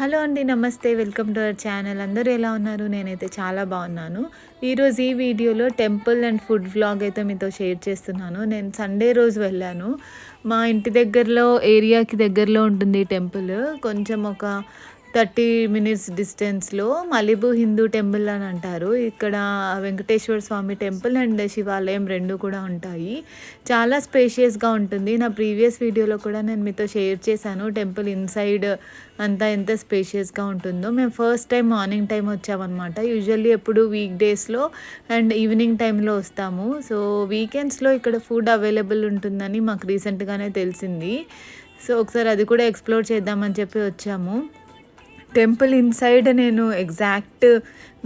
Hello అండి namaste. Welcome to our channel. అందరూ ఎలా ఉన్నారు? నేనైతే చాలా బాగున్నాను. ఈరోజు ఈ వీడియోలో టెంపుల్ అండ్ ఫుడ్ వ్లాగ్ అయితే మీతో షేర్ చేస్తున్నాను. నేను సండే రోజు వెళ్ళాను. మా ఇంటి దగ్గరలో ఏరియాకి దగ్గరలో ఉంటుంది టెంపుల్. కొంచెం ఒక థర్టీ మినిట్స్ డిస్టెన్స్లో మలిబు హిందూ టెంపుల్ అని అంటారు. ఇక్కడ వెంకటేశ్వర స్వామి టెంపుల్ అండ్ శివాలయం రెండు కూడా ఉంటాయి. చాలా స్పేషియస్గా ఉంటుంది. నా ప్రీవియస్ వీడియోలో కూడా నేను మీతో షేర్ చేశాను. టెంపుల్ ఇన్సైడ్ అంతా ఎంత స్పేషియస్గా ఉంటుందో. మేము ఫస్ట్ టైం మార్నింగ్ టైం వచ్చామన్నమాట. యూజువల్లీ ఎప్పుడు వీక్ డేస్లో అండ్ ఈవినింగ్ టైంలో వస్తాము. సో వీకెండ్స్లో ఇక్కడ ఫుడ్ అవైలబుల్ ఉంటుందని మాకు రీసెంట్గానే తెలిసింది. సో ఒకసారి అది కూడా ఎక్స్ప్లోర్ చేద్దామని చెప్పి వచ్చాము. టెంపుల్ ఇన్సైడ్ నేను ఎగ్జాక్ట్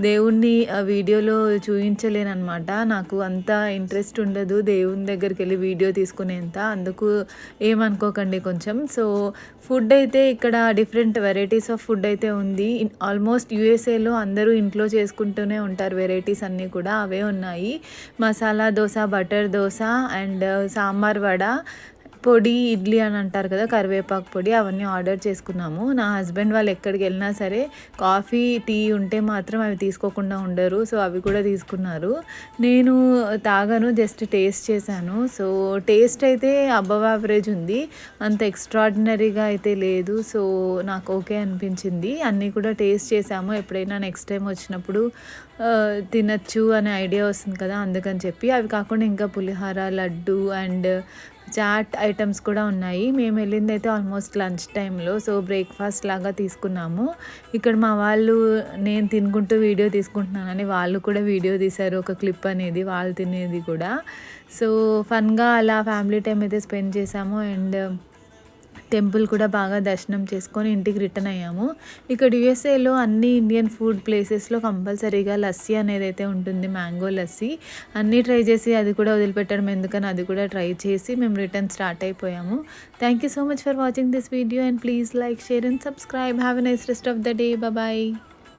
దేవుణ్ణి ఆ వీడియోలో చూపించలేనమాట నాకు అంత ఇంట్రెస్ట్ ఉండదు దేవుని దగ్గరికి వెళ్ళి వీడియో తీసుకునేంత. అందుకు ఏమనుకోకండి కొంచెం. సో ఫుడ్ అయితే ఇక్కడ డిఫరెంట్ వెరైటీస్ ఆఫ్ ఫుడ్ అయితే ఉంది. ఆల్మోస్ట్ యూఎస్ఏలో అందరూ ఇంట్లో చేసుకుంటూనే ఉంటారు వెరైటీస్ అన్నీ కూడా. అవే ఉన్నాయి. Masala dosa butter dosa and sambar vada. పొడి ఇడ్లీ అని అంటారు కదా కరివేపాకు పొడి అవన్నీ ఆర్డర్ చేసుకున్నాము. నా హస్బెండ్ వాళ్ళు ఎక్కడికి వెళ్ళినా సరే కాఫీ టీ ఉంటే మాత్రం అవి తీసుకోకుండా ఉండరు. సో అవి కూడా తీసుకున్నారు. నేను తాగాను జస్ట్ టేస్ట్ చేశాను. సో టేస్ట్ అయితే అబవ్ యావరేజ్ ఉంది. అంత ఎక్స్ట్రాడినరీగా అయితే లేదు. సో నాకు ఓకే అనిపించింది. అన్నీ కూడా టేస్ట్ చేసాము ఎప్పుడైనా నెక్స్ట్ టైం వచ్చినప్పుడు తినచ్చు అనే ఐడియా వస్తుంది కదా అందుకని చెప్పి. అవి కాకుండా ఇంకా pulihora laddu and chat items కూడా ఉన్నాయి. మేము వెళ్ళింది అయితే ఆల్మోస్ట్ లంచ్ టైంలో సో బ్రేక్ఫాస్ట్ లాగా తీసుకున్నాము. ఇక్కడ మా వాళ్ళు నేను తినుకుంటూ వీడియో తీసుకుంటున్నానని వాళ్ళు కూడా వీడియో తీశారు ఒక క్లిప్ అనేది వాళ్ళు తినేది కూడా. సో ఫన్గా అలా ఫ్యామిలీ టైం అయితే స్పెండ్ చేసాము అండ్ టెంపుల్ కూడా బాగా దర్శనం చేసుకొని ఇంటికి రిటర్న్ అయ్యాము. ఇక్కడ యుఎస్ఏలో అన్ని ఇండియన్ ఫుడ్ ప్లేసెస్లో కంపల్సరీగా లస్సీ అనేది అయితే ఉంటుంది మ్యాంగో లస్సీ. అన్నీ ట్రై చేసి అది కూడా వదిలిపెట్టడం ఎందుకని అది కూడా ట్రై చేసి మేము రిటర్న్ స్టార్ట్ అయిపోయాము. Thank you so much for watching this video and please like share and subscribe have a nice rest of the day bye